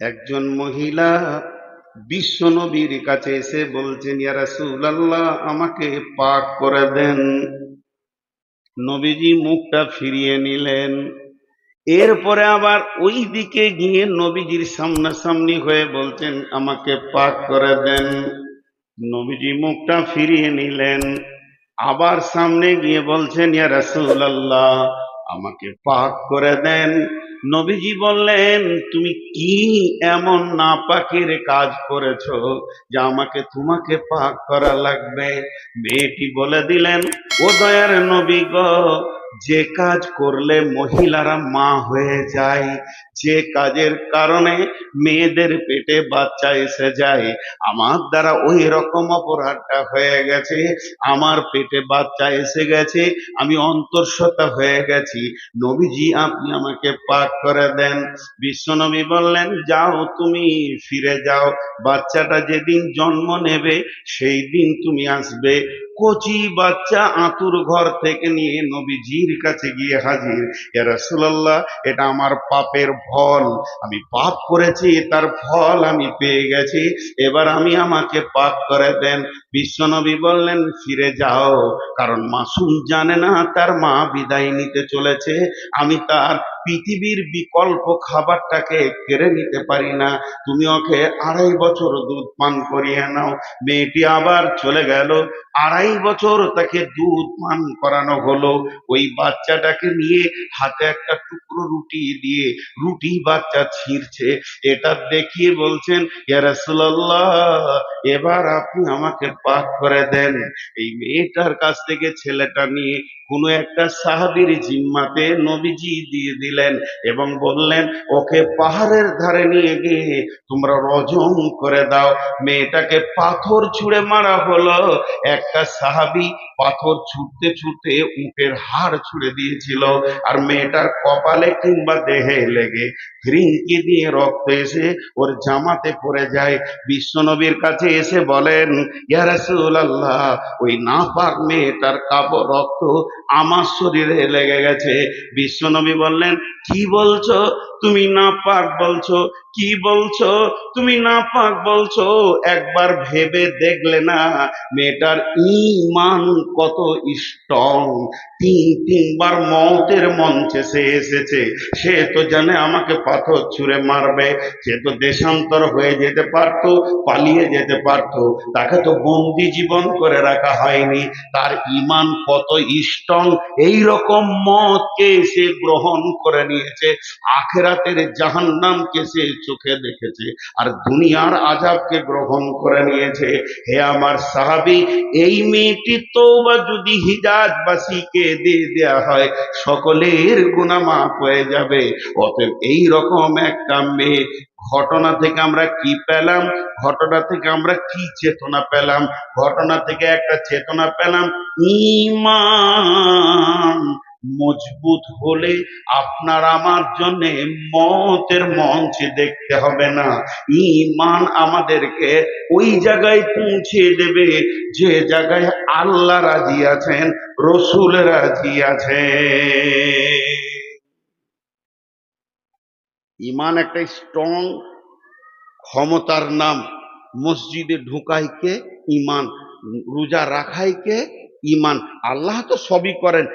একজন মহিলা বিশ্ব নবীর কাছে এসে বলছেন, ইয়া রাসূলুল্লাহ, আমাকে পাক করে দেন। নবীজি মুখটা ফিরিয়ে নিলেন। এরপরে আবার ওই দিকে গিয়ে নবীজির সামনাসামনি হয়ে বলছেন, আমাকে পাক করে দেন। নবীজি মুখটা ফিরিয়ে নিলেন। আবার সামনে গিয়ে বলছেন, ইয়া রাসূলুল্লাহ, আমাকে পাক করে দেন। নবীজি বললেন, তুমি কি এমন নাপাকের কাজ করেছ যে আমাকে তোমাকে পাক করা লাগবে? মেয়েটি বলে দিলেন, ও দয়ার নবী গ, যে কাজ করলে মহিলারা মা হয়ে যায় যে কাজের কারণে মেয়েদের পেটে বাচ্চা এসে যায়, আমার দ্বারা ওই রকম অপরাধটা হয়ে গেছে। আমার পেটে বাচ্চা এসে গেছে, আমি অন্তর্সতা হয়ে গেছি। নবীজি, আপনি আমাকে পাক করে দেন। বিশ্বনবী বললেন, যাও তুমি, ফিরে যাও। বাচ্চাটা যেদিন জন্ম নেবে, সেই দিন তুমি আসবে। কচি বাচ্চা আতুর ঘর থেকে নিয়ে নবীজির কাছে গিয়ে হাজির। ইয়া রাসূলুল্লাহ, এটা আমার পাপের ফল, আমি পাপ করেছি, তার ফল আমি পেয়ে গেছি। এবার আমি আমাকে পাক করে দেন। বিশ্বনবী বললেন, ফিরে যাও, কারণ মাসুম জানে না তার মা বিদায় নিতে চলেছে। আমি তার পৃথিবীর বিকল্প খাবারটাকে কেড়ে নিতে পারি না। তুমি ওকে আড়াই বছর দুধ পান করিয়ে নাও। মেয়েটি আবার চলে গেল। আড়াই বছর তাকে দুধ পান করানো হলো। ওই বাচ্চাটাকে নিয়ে হাতে একটা টুকরো রুটি দিয়ে, রুটি বাচ্চা ছিঁড়ছে, এটা দেখিয়ে বলছেন এবার আপনি আমাকে পাক করে দেন। এই মেয়েটার কাছ থেকে ছেলেটা নিয়ে কোনো একটা সাহাবির জিম্মাতে নবীজি দিয়ে দিলেন এবং বললেন, ওকে পাহাড়ের ধারে নিয়ে গিয়ে তোমরা রজম করে দাও। মেয়েটাকে পাথর ছুঁড়ে মারা হলো। একটা সাহাবি পাথর ছুটতে ছুটতে উটের হাড় ছুঁড়ে দিয়েছিল আর মেয়েটার কপালে কিংবা দেহে লেগে ফ্রিঙ্কি দিয়ে রক্ত এসে ওর জামাতে পড়ে যায়। বিশ্বনবীর কাছে এসে বলেন, ইয়া রাসূলুল্লাহ, ওই নাপাক মেয়েটার কাপড় রক্ত আমার শরীরে লেগে গেছে। বিশ্বনবী বললেন কি বলছো? তুমি নাপাক বলছো, কি বলছো? তুমি নাপাক বলছো, একবার ভেবে দেখলে না মেয়েটার ইমান কত স্ট্রং তিন, তিনবার মৌতের মঞ্চে সে এসেছে। সে তো জানে আমাকে পাথর ছুঁড়ে মারবে। সে তো দেশান্তর হয়ে যেতে পারতো, পালিয়ে যেতে পারতো। তাকে তো বন্দি জীবন করে রাখা হয়নি। তার ইমান কত স্ট্রং এই রকম মতকে সে গ্রহণ করে নিয়েছে। আখেরাতের জাহান্নামকে সে চোখে দেখেছে আর দুনিয়ার আজাবকে গ্রহণ করে নিয়েছে। হে আমার সাহাবি, এই মেয়েটি তো বা যদি হিজাজবাসীকে দিয়ে দেয়া হয়, সকলের গুণা মাফ হয়ে যাবে। অতএব এই রকম একটা মেয়ে, ঘটনা থেকে আমরা কি পেলাম? ঘটনা থেকে আমরা কি চেতনা পেলাম? ঘটনা থেকে একটা চেতনা পেলাম? ইমান। মজবুত হলে আপনার আমার জন্য মতের মঞ্চে দেখতে হবে না। ইমান আমাদেরকে ওই জায়গায় পৌঁছে দেবে, যে জায়গায় আল্লাহ রাজি আছেন, রসুল রাজি আছে ইমান একটা স্ট্রং ক্ষমতার নাম। মসজিদে ঢুকাইকে ইমান রোজা রাখাইকে ইমান, আল্লাহ তো সবই করেন।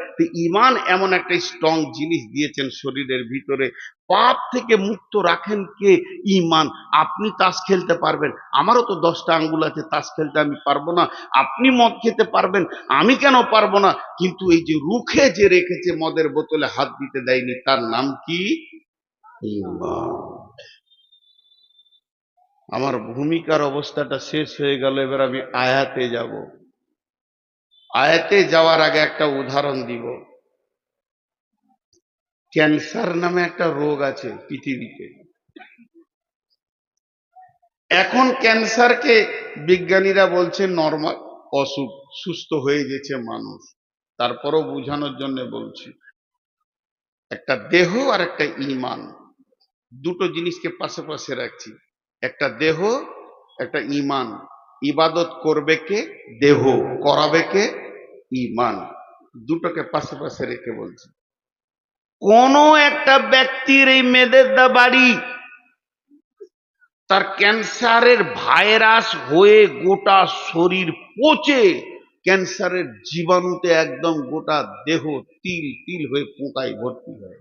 ইমান এমন একটা স্ট্রং জিনিস দিয়েছেন শরীরের ভিতরে। পাপ থেকে মুক্ত রাখেন কে? ইমান। আপনি তাস খেলতে পারবেন। আমারও তো দশটা আঙ্গুল আছে, তাস খেলতে আমি পারব না। আপনি মদ খেতে পারবেন, আমি কেন পারব না? কিন্তু এই যে রুখে যে রেখেছে মদের বোতলে হাত দিতে দেয়নি, তার নাম কি? ইমান। আমার ভূমিকার অবস্থাটা শেষ হয়ে গেল, এবার আমি আয়াতে যাব। আয়াতে যাওয়ার আগে একটা উদাহরণ দিব। ক্যান্সার নামে একটা রোগ আছে পৃথিবীতে। এখন ক্যান্সারকে বিজ্ঞানীরা বলছে নর্মাল অসুখ, সুস্থ হয়ে গেছে মানুষ। তারপরও বোঝানোর জন্য বলছি, একটা দেহ আর একটা ইমান, দুটো জিনিসকে পাশে পাশে রাখছি। একটা দেহ, একটা ইমান। ইবাদত করবে কে? দেহ। করাবে কে? ইমান। দুটোকে পাশে পাশে রেখে বলছি। কোন একটা ব্যক্তির এই মেদের দা বাড়ি তার ক্যান্সারের ভাইরাস হয়ে গোটা শরীর পচে, ক্যান্সারের জীবাণুতে একদম গোটা দেহ তিল তিল হয়ে পোকায় ভর্তি হয়।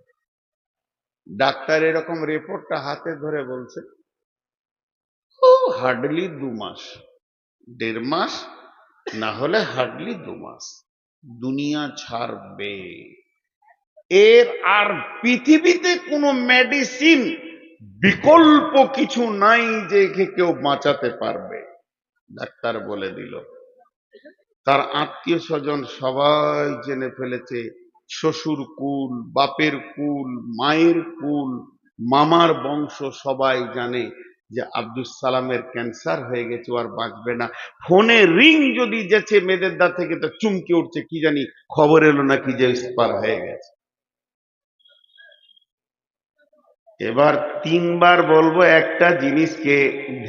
ডাক্তার এরকম রিপোর্টটা হাতে ধরে বলছে হার্ডলি দু মাস, দেড় মাস না হলে হার্ডলি দু মাস। দুনিয়া ছাড়বে। এর আর পৃথিবীতে কোনো মেডিসিন বিকল্প কিছু নাই যে কেউ বাঁচাতে পারবে। ডাক্তার বলে দিল। তার আত্মীয় স্বজন সবাই জেনে ফেলেছে, শ্বশুর কুল, বাপের কুল, মায়ের কুল, মামার বংশ সবাই জানে। যে আব্দুল সালামের ক্যান্সার হয়ে গেছে আর বাঁচবে না। ফোনে রিং যদি যেছে মেয়েদের দা থেকে, তো চুমকে উঠছে, কি জানি খবর এলো নাকি যে ইস্পার হয়ে গেছে। এবার তিনবার বলব একটা জিনিসকে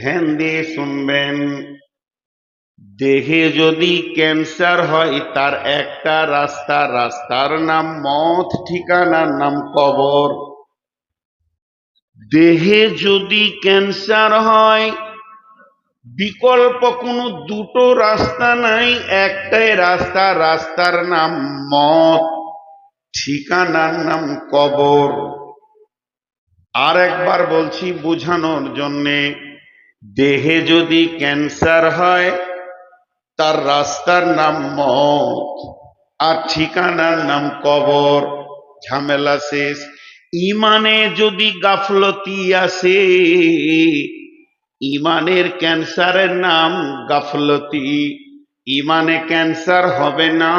ধ্যান দিয়ে শুনবেন। দেহে যদি ক্যান্সার হয়, তার একটা রাস্তা, রাস্তার নাম মত ঠিকানার নাম কবর। দেহে যদি ক্যান্সার হয়, বিকল্প কোনো দুটো রাস্তা নাই, একটাই রাস্তা, রাস্তার নাম মত ঠিকানার নাম কবর। আর একবার বলছি বোঝানোর জন্যে, দেহে যদি ক্যান্সার হয়, তার রাস্তার নাম মত আর ঠিকানার নাম কবর। ঝামেলা শেষ। ইমানে যদি গাফলতি আসে, ইমানের ক্যান্সারের নাম গাফলতি, ইমানে ক্যান্সার হবে না।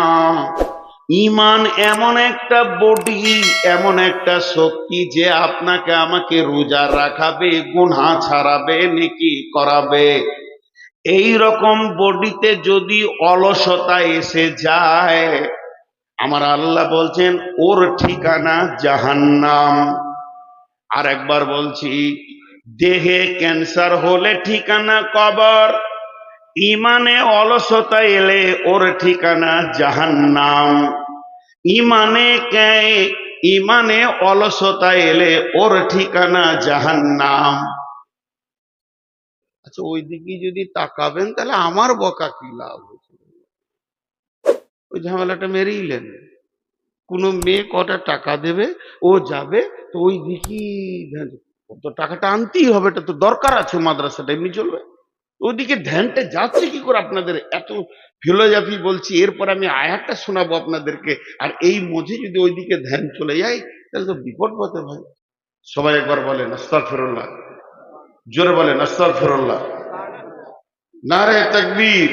ইমান এমন একটা বডি, এমন একটা শক্তি যে আপনাকে আমাকে রোজা রাখাবে গুনা ছাড়াবে, নেকি করাবে। এই রকম বডিতে যদি অলসতা এসে যায় আমার আল্লাহ বলছেন, ওর ঠিকানা জাহান্নাম। আর একবার বলছি, দেহে ক্যান্সার হলে ঠিকানা কবর, ইমানে অলসতা এলে ওর ঠিকানা জাহান্নাম। ইমানে কে ইমানে অলসতা এলে ওর ঠিকানা জাহান্নাম। আচ্ছা ওই দিকে যদি তাকাবেন, তাহলে আমার বকা কি লাভ? ওই ঝামেলাটা মেরেইলেন কোনো মেয়ে কটা টাকা দেবে, ও যাবে, তো ওই দিকেই তো টাকাটা আনতেই হবে, এটা তো দরকার আছে মাদ্রাসাটা, এমনি চলবে। ওইদিকে ধ্যানটা যাচ্ছে কি করে আপনাদের? এত ফিলোজফি বলছি, এরপর আমি আয়াতটা শোনাবো আপনাদেরকে, আর এই মধ্যে যদি ওইদিকে ধ্যান চলে যায়, তাহলে তো বিপদ পথে ভাই। সবাই একবার বলেন আস্তার ফেরল্লাহ জোরে বলেন আস্তার ফেরল্লাহ না রে তাকবীর।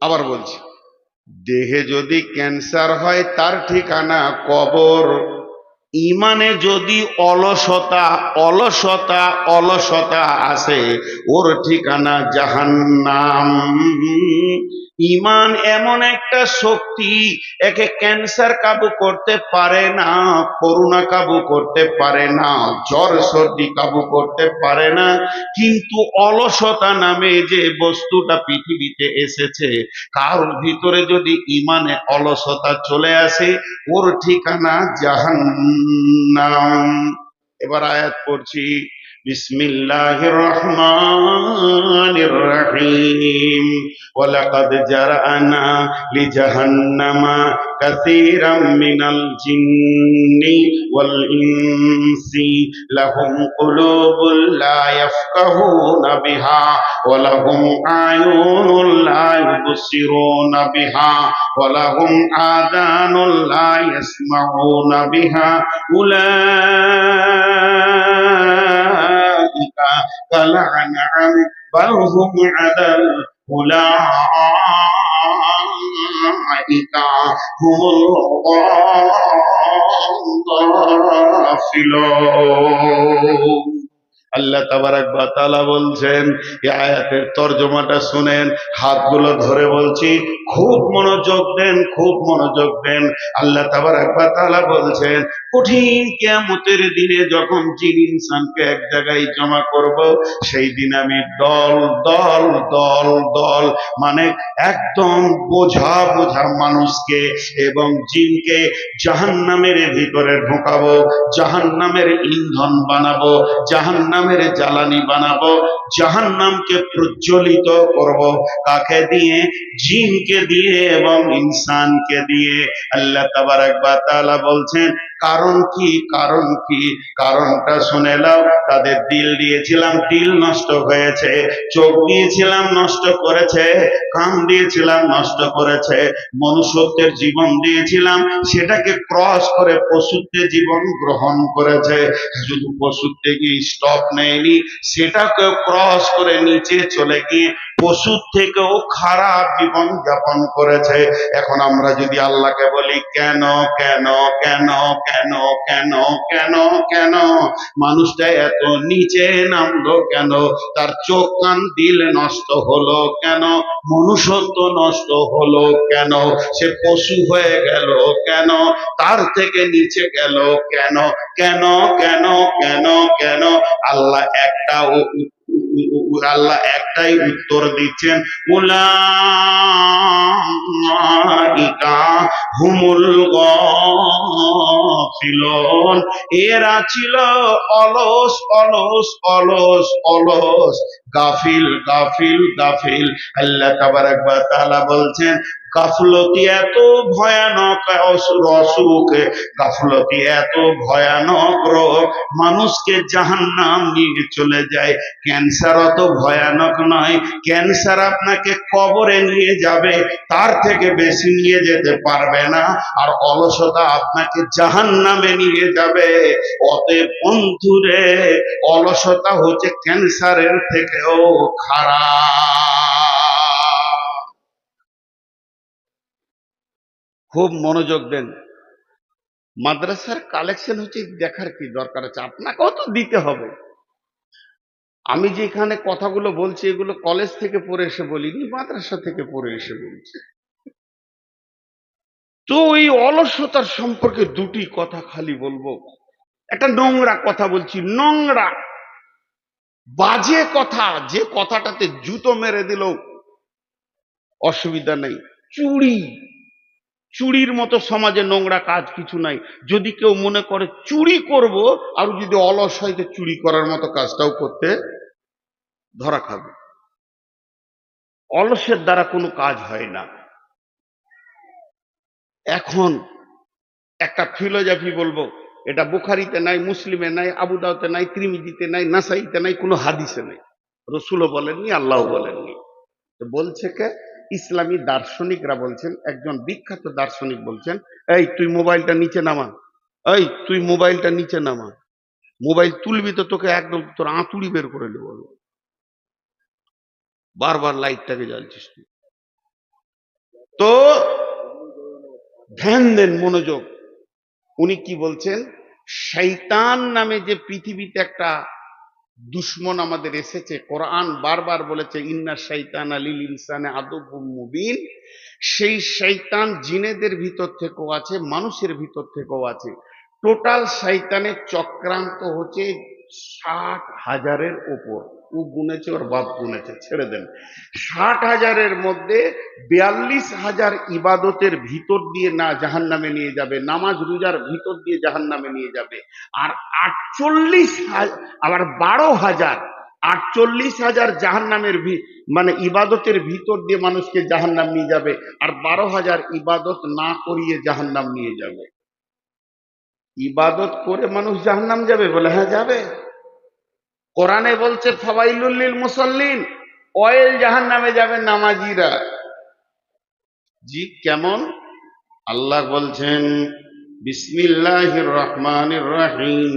আবার বলছি, দেহে যদি ক্যান্সার হয়, তার ঠিকানা কবর। ইমানে যদি অলসতা অলসতা অলসতা আছে, ওর ঠিকানা জাহান্নাম। ইমান এমন একটা শক্তি, একে ক্যান্সার কাবু করতে পারে না করুণা কাবু করতে পারে না, জ্বর সর্দি কাবু করতে পারে না, কিন্তু অলসতা নামে যে বস্তুটা পৃথিবীতে এসেছে, কারোর ভিতরে যদি ইমানে অলসতা চলে আসে, ওর ঠিকানা জাহান্নাম। এবার আয়াত পড়ছি بسم الله الرحمن الرحيم. ولقد جرأنا لجهنم كثيرا من الجن والإنس لهم قلوب لا يفقهون بها ولهم أعين لا يبصرون بها ولهم آذان لا يسمعون بها أولئك كالأنعام بل هم عدل أولئك هم الغافلون আল্লাহ তাবারাক বা তাআলা বলছেন আয়াতের তর্জমাটা শুনেন, হাতগুলো ধরে বলছি, খুব মনোযোগ দেন, খুব মনোযোগ দেন। আল্লাহ তাবারাক বা তাআলা বলছেন, কঠিন কিয়ামতের দিনে যখন জিন ইনসানকে এক জায়গায় জমা করব, সেই দিন আমি দল দল দল দল মানে একদম বোঝা বোঝা মানুষকে এবং জিনকে জাহান্নামের ভিতরে ঢোকাবো, জাহান্নামের ইন্ধন বানাবো জাহান্নামের জ্বালানি বানাবো, জাহান্নামকে প্রজ্বলিত করব কাকে দিয়ে? জিনকে দিয়ে এবং ইনসানকে দিয়ে। আল্লাহ তাবারাক বা তাআলা বলছেন কারণ কি কারণ কি? কারণটা শুনে নাও। তাদের দিল দিয়েছিলাম, দিল নষ্ট হয়েছে। চোখ দিয়েছিলাম, নষ্ট করেছে। কান দিয়েছিলাম, নষ্ট করেছে। মনুষ্যত্বের জীবন দিয়েছিলাম, সেটাকে ক্রস করে পশুত্বের জীবন গ্রহণ করেছে। শুধু পশুত্বে গিয়ে স্টপ নেয়নি সেটাকে ক্রস করে নিচে চলে গিয়ে পশুর থেকেও খারাপ জীবন যাপন করেছে। এখন আমরা যদি আল্লাহকে বলি, কেন কেন কেন কেন কেন কেন কেন? মানুষটা এত নিচে নামলো কেন? তার চোখ কান দিল নষ্ট হলো কেন? মনুষ্যত্ব নষ্ট হলো কেন? সে পশু হয়ে গেল কেন? তার থেকে নিচে গেল কেন? কেন কেন কেন কেন? আল্লাহ একটা আল্লাহ একটাই উত্তর দিচ্ছেন, উলাইকা হুমুল গাফিলুন। এরা ছিল অলস অলস অলস অলস। গাফিল গাফিল গাফিল। আল্লাহ তাবারাক ওয়া তাআলা বলছেন গাফলতি এত ভয়ানক অসুখ, গাফলতি এত ভয়ানক রোগ। মানুষকে জাহান্নাম নিয়ে চলে যায়। ক্যান্সার অত ভয়ানক নয়। ক্যান্সার আপনাকে কবরে নিয়ে যাবে, তার থেকে বেশি নিয়ে যেতে পারবে না। আর অলসতা আপনাকে জাহান্নামে নিয়ে যাবে। অতএব বন্ধুরে, অলসতা হচ্ছে ক্যান্সারের থেকেও খারাপ। খুব মনোযোগ দেন। মাদ্রাসার কালেকশন হচ্ছে দেখার কি দরকার আছে? আপনাকেও তো দিতে হবে। আমি যে এখানে কথাগুলো বলছি, এগুলো কলেজ থেকে পড়ে এসে বলিনি, মাদ্রাসা থেকে পড়ে এসে বলছি। তো এই অলসতার সম্পর্কে দুটি কথা খালি বলব। একটা নোংরা কথা বলছি, নোংরা। বাজে কথা, যে কথাটাতে জুতো মেরে দিল অসুবিধা নেই। চুরি চুরির মতো সমাজে নোংরা কাজ কিছু নাই। যদি কেউ মনে করে চুরি করব, আর যদি অলস হয় তো চুরি করার মতো কাজটাও করতে ধরা খাবে। অলসের দ্বারা কোনো কাজ হয় না। এখন একটা ফিলোজফি বলব, এটা বুখারিতে নাই, মুসলিমে নাই, আবুদাউতে নাই, ত্রিমিজিতে নাই, নাসাইতে নাই, কোনো হাদিসে নাই। রসুলও বলেননি আল্লাহ বলেননি। বলছে কে? ইসলামী দার্শনিকরা বলছেন, একজন বিখ্যাত দার্শনিক বলছেন, এই, তুই মোবাইলটা নিচে নামা। এই, তুই মোবাইলটা নিচে নামা। মোবাইল তুলবি তো তোকে একদম তোর আঁতুড়ি বের করে নেব বারবার লাইটটাকে জ্বালছিস তুই। তো ধ্যান দেন মনোযোগ। উনি কি বলছেন শৈতান নামে যে পৃথিবীতে একটা দুশ্মন আমাদের এসেছে। কোরআন বারবার বলেছে, ইন্না শৈতান আলিল ইনসানে আদবুল মুবিন। সেই শৈতান জিনেদের ভিতর থেকেও আছে, মানুষের ভিতর থেকেও আছে। টোটাল শৈতানের চক্রান্ত হচ্ছে ষাট হাজারের ওপর। ও গুনেছে, ওর বাপ গুনেছে, ছেড়ে দেন। ষাট হাজারের মধ্যে বিয়াল্লিশ হাজার ইবাদতের ভিতর দিয়ে না জাহান নামে নিয়ে যাবে, নামাজ রোজার ভিতর দিয়ে জাহান নামে নিয়ে যাবে। আর আটচল্লিশ আবার বারো হাজার, আটচল্লিশ হাজার জাহান নামের মানে ইবাদতের ভিতর দিয়ে মানুষকে জাহান নাম নিয়ে যাবে, আর বারো হাজার ইবাদত না করিয়ে জাহান নাম নিয়ে যাবে। ইবাদত করে মানুষ জাহান নাম যাবে বলে হ্যাঁ যাবে। কোরআনে বলছে ফাওয়াইলুল্লিল মুসল্লিন, অয়েল জাহান নামে যাবে নামাজিরা। জি, কেমন? আল্লাহ বলছেন, বিসমিল্লাহির রহমানির রহিম,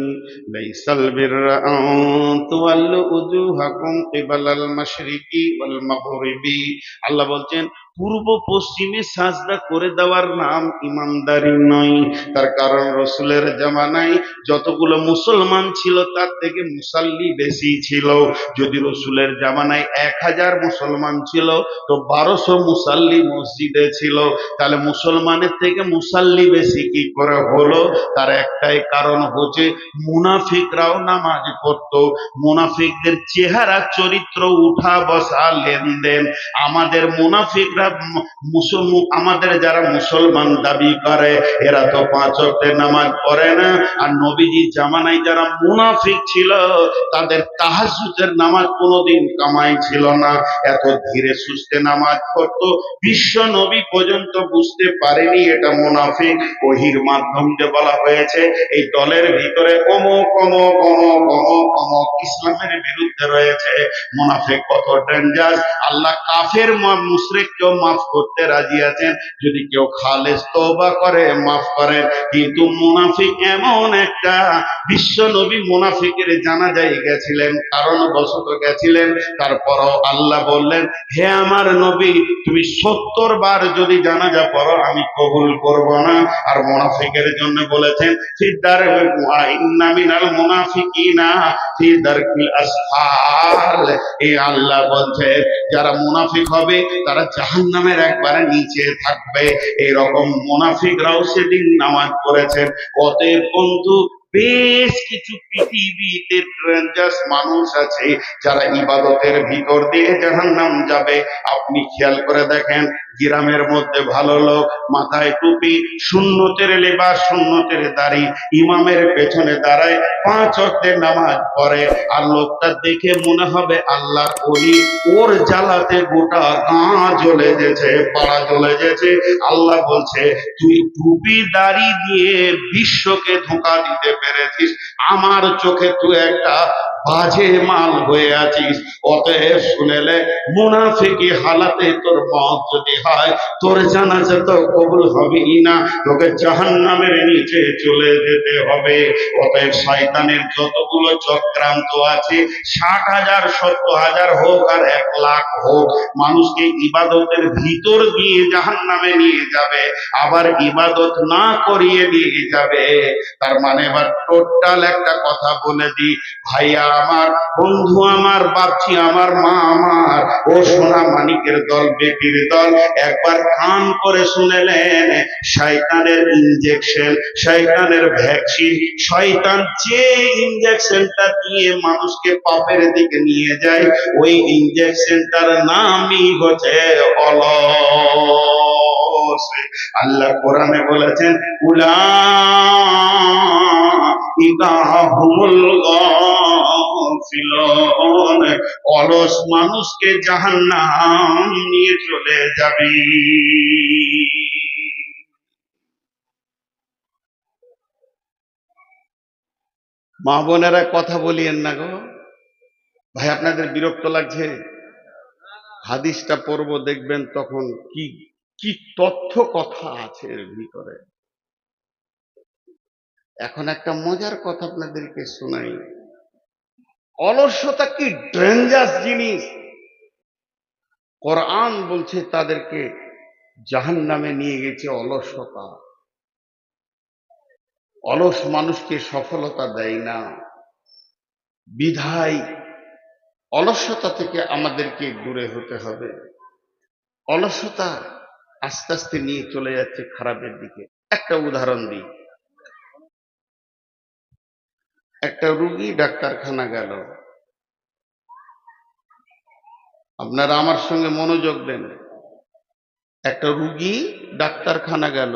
লাইসাল বিররা আন তুওয়াল্লু উজুহাকুম কিবালাল মাশরিকি ওয়াল মাগরিবি। আল্লাহ বলছেন পূর্ব পশ্চিমে সাজদা করে দেওয়ার নাম ইমানদারি নয়। তার কারণ রসুলের জামানায় যতগুলো মুসলমান ছিল, তার থেকে মুসাল্লি বেশি ছিল। যদি রসুলের জামানায় এক হাজার মুসলমান ছিল, তো বারোশো মুসাল্লি মসজিদে ছিল। তাহলে মুসলমানের থেকে মুসাল্লি বেশি কি করে হলো? তার একটাই কারণ হচ্ছে মুনাফিকরাও নামাজ পড়তো। মুনাফিকদের চেহারা, চরিত্র উঠা বসা লেনদেন। আমাদের মুনাফিকরা মুসলমান, আমাদের যারা মুসলমান দাবি করে, এরা তো পাঁচ ওয়াক্তের নামাজ পড়ে না। আর নবীজি জামানায় যারা মুনাফিক ছিল, তাদের তাহাজুদের নামাজ কোনোদিন কামাই ছিল না। এত ধীরে সুস্থে নামাজ পড়তো, বিশ্ব নবী পর্যন্ত বুঝতে পারেনি এটা মুনাফিক। ওহির মাধ্যম যে বলা হয়েছে, এই দলের ভিতরে অমুক অমুক অমুক অমুক অমুক ইসলামের বিরুদ্ধে রয়েছে। মুনাফিক কত ডেঞ্জার আল্লাহ কাফের মুশরিককেও মাফ করতে রাজি আছেন? যদি কেউ খালেস তওবা করে, মাফ করেন। কিন্তু মুনাফিক এমন একটা বিশ্ব নবী মুনাফিকের জানাজায় গেছিলেন কারণ বশত গেছিলেন। তারপরও আল্লাহ বললেন, হে আমার নবী, তুমি সত্তর বার যদি জানাজা পড়ো, আমি কবুল করব না। আর মুনাফিকের জন্য বলেছেন ইন্না মিনাল মুনাফিকিনা এই আল্লাহ বলছে যারা মুনাফিক হবে, তারা জাহান্নামের একবারে নিচে থাকবে। এরকম মোনাফিকরাও সেদিন নামাজ পড়েছেন। অতএব বন্ধু, বেশ কিছু পৃথিবীতে ট্রেঞ্জাস মানুষ আছে, যারা ইবাদতের ভিতর দিয়ে জাহান্নাম যাবে। আপনি খেয়াল করে দেখেন গ্রামের মধ্যে ভালো লোক, মাথায় টুপি শূন্যতের লেবাস শূন্যতের দাড়ি, ইমামের পেছনে দাঁড়ায়, পাঁচ অর্থের নামাজ পড়ে। আর লোকটা দেখে মনে হবে আল্লাহ ওলি, ওর জ্বালাতে গোটা গাঁ জ্বলে গেছে, পাড়া জ্বলে গেছে। আল্লাহ বলছে, তুই টুপি, দাড়ি দিয়ে বিশ্বকে ধোঁকা দিতে পেরেছিস। আমার চোখে তুই একটা বাজে মাল হয়ে আছিস। অতএব শুনেলে মুনাফিকি হালাতে তোর মত যদি হয়, তোর জানাজা তো কবুল হবেই না। তোকে জাহান্নামের নিচে চলে যেতে হবে। অতএব শয়তানের যতগুলো চক্রান্ত আছে, ষাট হাজার, সত্তর হাজার হোক আর এক লাখ হোক, মানুষকে ইবাদতের ভিতর দিয়ে জাহান্নামে নিয়ে যাবে। আবার ইবাদত না করিয়ে নিয়ে যাবে। তার মানে এবার টোটাল একটা কথা বলে দি ভাইয়া আমার বন্ধু আমার, বাপচি আমার, মা আমার, ও সোনা মানিকের দল বেটির দল, একবার কান করে শুনেলেন, শয়তানের ইনজেকশন শয়তানের ভ্যাকসিন শয়তান যে ইনজেকশনটা দিয়ে মানুষকে পাপের দিকে নিয়ে যায়, ওই ইনজেকশনটার নামই হচ্ছে অলস। আল্লাহ কোরআনে বলেছেন, উলা ইকাহুমুল গাফিলুন অলস মানুষকে জাহান্নাম নিয়ে চলে যাবে। মা বোনেরা কথা বলিয়েন না গো। ভাই, আপনাদের বিরক্ত লাগছে? হাদিসটা পড়ব, দেখবেন তখন কি কি তথ্য কথা আছে এর ভিতরে। এখন একটা মজার কথা আপনাদেরকে শোনাই। অলস্যতা কি ডেঞ্জাস জিনিস? কোরআন বলছে তাদেরকে জাহান নামে নিয়ে গেছে অলসতা। অলস মানুষকে সফলতা দেয় না। বিধায় অলসতা থেকে আমাদেরকে দূরে হতে হবে। অলসতা আস্তে আস্তে নিয়ে চলে যাচ্ছে খারাপের দিকে। একটা উদাহরণ দিই। একটা রুগী ডাক্তারখানা গেল। আপনারা আমার সঙ্গে মনোযোগ দেন। একটা রুগী ডাক্তারখানা গেল।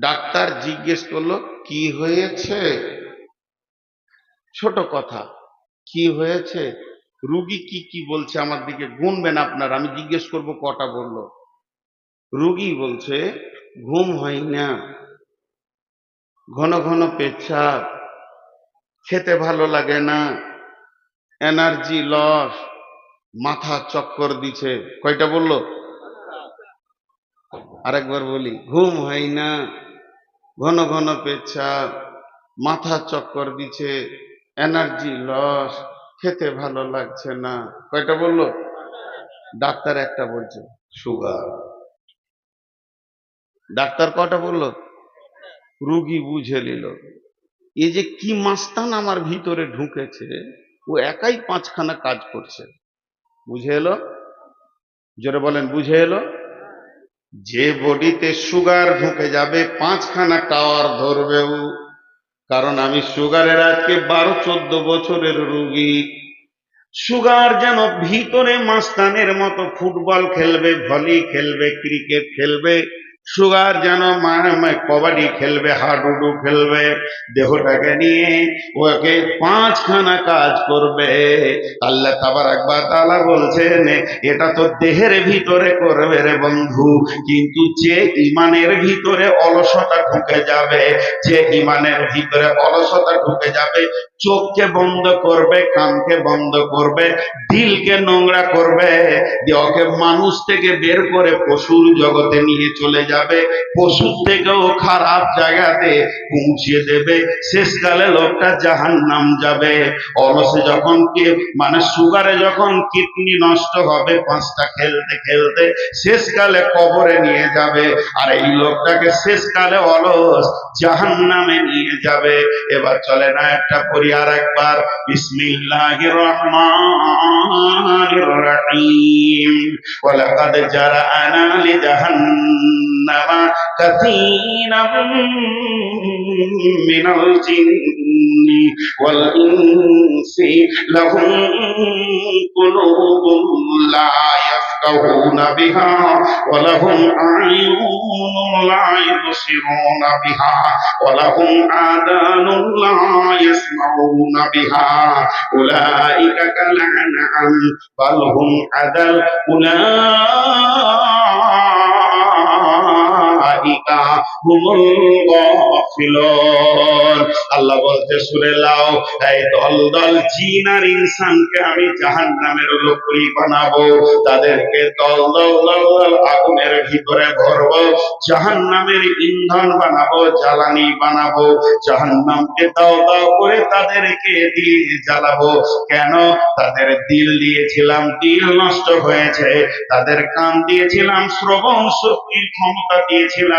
ডাক্তার জিজ্ঞেস করল, কি হয়েছে? ছোট কথা, কি হয়েছে? রুগী কি কি বলছে আমার দিকে গুনবেন আপনারা, আমি জিজ্ঞেস করব কটা বলল। রুগী বলছে, ঘুম হয় না ঘন ঘন পেচ্ছাপ। খেতে ভালো লাগে না। এনার্জি লস মাথা চক্কর দিছে। কয়টা বলল? আরেকবার বলি, ঘুম হয় না। ঘন ঘন পেচ্ছাপ মাথা চক্কর দিছে। এনার্জি লস খেতে ভালো লাগছে না। কয়টা বলল? ডাক্তার একটা বলছে, সুগার। ডাক্তার কটা বলল? রুগী বুঝে নিল। এই যে কি মাস্তান আমার ভিতরে ঢুকেছে, ও একাই পাঁচখানা কাজ করছে। বুঝে এলো? জোরে বলেন, বুঝে এলো? যে বডিতে সুগার ঢুকে যাবে, পাঁচখানা টাওয়ার ধরবেও কারণ আমি সুগারের আজকে বারো, চোদ্দ বছরের রুগী। সুগার যেন ভিতরে মাস্তানের মতো ফুটবল খেলবে, ভলি খেলবে, ক্রিকেট খেলবে সুগার যেন কবাডি খেলবে, হাডুডু খেলবে, দেহটাকে নিয়ে ওকে পাঁচখানা কাজ করবে। আল্লাহ তাবার একবার তালা বলছেন, এটা তো দেহের ভিতরে করবে রে বন্ধু, কিন্তু যে ইমানের ভিতরে অলসতা ঢুকে যাবে, যে ইমানের ভিতরে অলসতা ঢুকে যাবে, চোখকে বন্ধ করবে, কানকে বন্ধ করবে, দিলকে নোংরা করবে যে ওকে মানুষ থেকে বের করে পশুর জগতে নিয়ে চলে যাবে পশুর থেকেও খারাপ জায়গাতে পৌঁছে দেবে, শেষকালে লোকটা জাহান নাম যাবে। অলসে যখন কে মানে সুগারে যখন কিডনি নষ্ট হবে পাঁচটা খেলতে খেলতে, শেষকালে কবরে নিয়ে যাবে। আর এই লোকটাকে শেষকালে অলস জাহান নামে নিয়ে যাবে। এবার চলে না একটা করি আর একবার। বিসমিল্লাহির রহমানির রহিম। লিজাহান্নামা كثيرا من الجن والإنس. لهم قلوب لا يفقهون بها ولهم أعين لا يبصرون بها ولهم آذان لا يسمعون بها. أولئك كالأنعم بل هم أذل أولئك উলাইকা হুমুল গাফিলুন আল্লাহ বলতে লাও, এই দল দল জিন আর ইনসানকে আমি জাহান্নামের বানাবো। তাদেরকে দল দল দল দল আগুনের ভিতরে ভরবো। জাহান্নামের ইন্ধন বানাবো, জ্বালানি বানাবো। জাহান্নামকে দাও দাও করে তাদেরকে দিয়ে জ্বালাবো। কেন? তাদের দিল দিয়েছিলাম, দিল নষ্ট হয়েছে। তাদের কান দিয়েছিলাম, শ্রবণ শক্তির ক্ষমতা দিয়েছিলাম।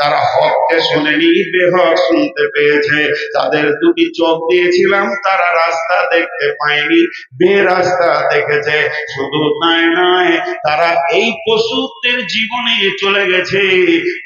তারা হককে শুনেনি, বেহক শুনতে পেয়েছে। তাদের দুটি চোখ দিয়েছিলাম, তারা রাস্তা দেখতে পায়নি বে রাস্তা দেখেছে। শুধু তাই নয়, তারা এই পশুদের জীবনে চলে গেছে।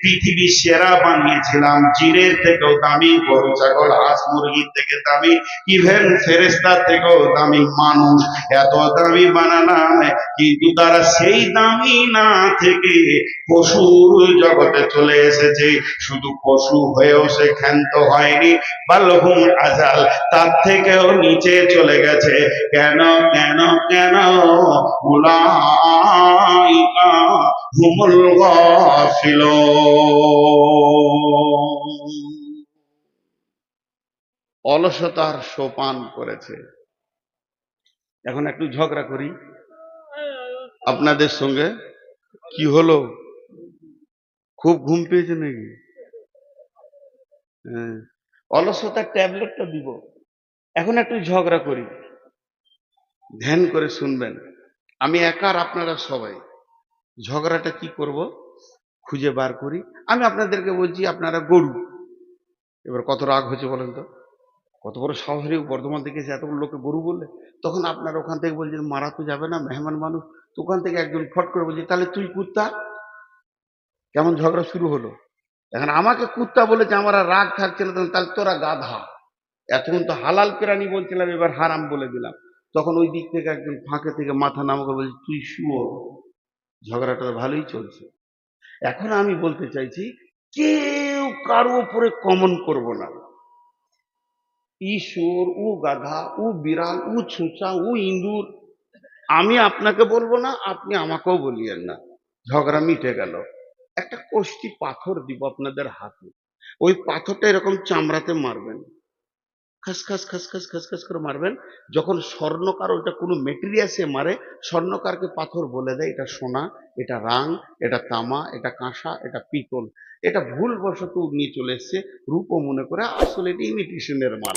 পৃথিবী সেরা বানিয়েছিলাম, জিনের থেকেও দামি, গরু, ছাগল, হাঁস, মুরগির থেকে দামি, ইভেন ফেরেস্তার থেকেও দামি মানুষ। এত দামি বানালাম, কিন্তু তারা সেই দামি না থেকে পশুর জগতে চলে এসেছে। শুধু পশু হয়েও সে ক্ষান্ত হয়নি। বাল্যভূম আজাল, তার থেকেও নিচে চলে গেছে। কেন কেন কেন? গাফিলুন। অলসতার সোপান করেছে। এখন একটু ঝগড়া করি। আপনাদের সঙ্গে কি হলো? খুব ঘুম পেয়েছে নাকি? হ্যাঁ। অলসতার ট্যাবলেটটা দিব। এখন একটু ঝগড়া করি। ধ্যান করে শুনবেন। আমি একার আপনারা সবাই। ঝগড়াটা কি করব? খুঁজে বার করি। আমি আপনাদেরকে বলছি, আপনারা গরু। এবার কত রাগ হয়েছে বলেন তো? কত বড় শহরে বর্ধমান থেকে এসে এতগুলো লোকে গরু বললে, তখন আপনারা ওখান থেকে বলছেন, মারা তো যাবে না, মেহমান মানুষ। তো ওখান থেকে একজন ফট করে বলছে, তাহলে তুই কুত্তা? কেমন ঝগড়া শুরু হলো? এখন আমাকে কুত্তা বলেছে, আমার আর রাগ থাকছে না, তাহলে তোরা গাধা। এতক্ষণ তো হালাল প্রাণী বলছিলাম, এবার হারাম বলে দিলাম। তখন ওই দিক থেকে একজন ফাঁকে থেকে মাথা নামাকে বলছে, তুই শুয়ো ঝগড়াটা ভালোই চলছে। এখন আমি বলতে চাইছি, কেউ কারও উপরে কমন করব না। ঈশ্বর ও গাধা ও বিড়াল ও ছুঁচা ও ইন্দুর আমি আপনাকে বলব না, আপনি আমাকেও বলিয়েন না। ঝগড়া মিটে গেল। একটা কষ্টি পাথর দিব আপনাদের হাতে। ওই পাথরটা এরকম চামড়াতে মারবেন। খাস খাস খাস খাস খাস খাস করে মারবেন। যখন স্বর্ণকার ওইটা কোনো মেটেরিয়াসে মারে, স্বর্ণকারকে পাথর বলে দেয়, এটা সোনা, এটা রাং, এটা তামা, এটা কাঁসা, এটা পিতল। এটা ভুলবশত নিয়ে চলে এসছে, রূপও মনে করে আসলে এটা ইমিটেশনের মাল।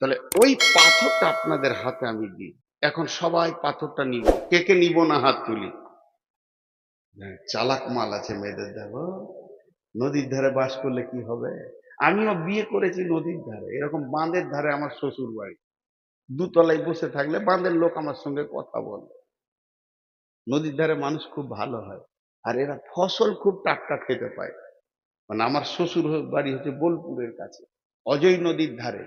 তাহলে ওই পাথরটা আপনাদের হাতে আমি দিই। এখন সবাই পাথরটা নিব। কে কে নিব না হাত তুলি? চালাক মাল আছে মেয়েদের দেখো। নদীর ধারে বাস করলে কি হবে? আমিও বিয়ে করেছি নদীর ধারে। এরকম বাঁধের ধারে আমার শ্বশুর বাড়ি দুতলায় বসে থাকলে বাঁধের লোক আমার সঙ্গে কথা বলে। নদীর ধারে মানুষ খুব ভালো হয়। আর এরা ফসল খুব টাটকা খেতে পায়। মানে আমার শ্বশুর বাড়ি হচ্ছে বোলপুরের কাছে, অজয় নদীর ধারে।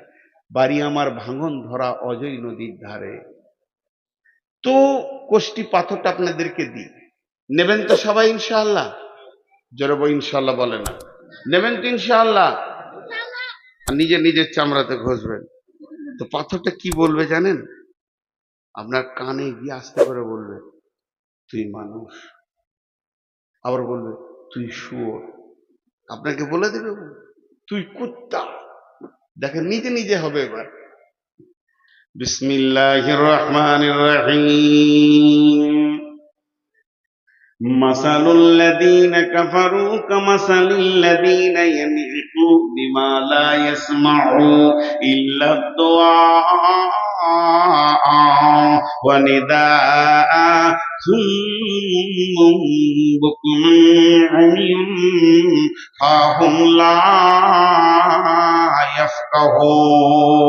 বাড়ি আমার ভাঙন ধরা অজয় নদীর ধারে। তো কোষ্টি পাথরটা আপনাদেরকে দিই। নেবেন তো সবাই ইনশাআল্লাহ? জরব ইনশাআল্লাহ বলে না। নেবেন তো ইনশাআল্লাহ? নিজে নিজের চামড়াতে ঘষবেন। তো পাথরটা কি বলবে জানেন? আপনার কানে গিয়ে আস্তে করে বলবে, তুই মানুষ। আবার বলবে, তুই শুয়োর। আপনাকে বলে দেবে তুই কুত্তা। দেখেন নিজে নিজে হবে এবার। বিসমিল্লাহির রহমান রহিম। مثل الذين كفروا كمثل الذين ينعقوا بما لا يسمعوا إلا الدعاء ونداء ثم بكم عمي فهم لا يفقهون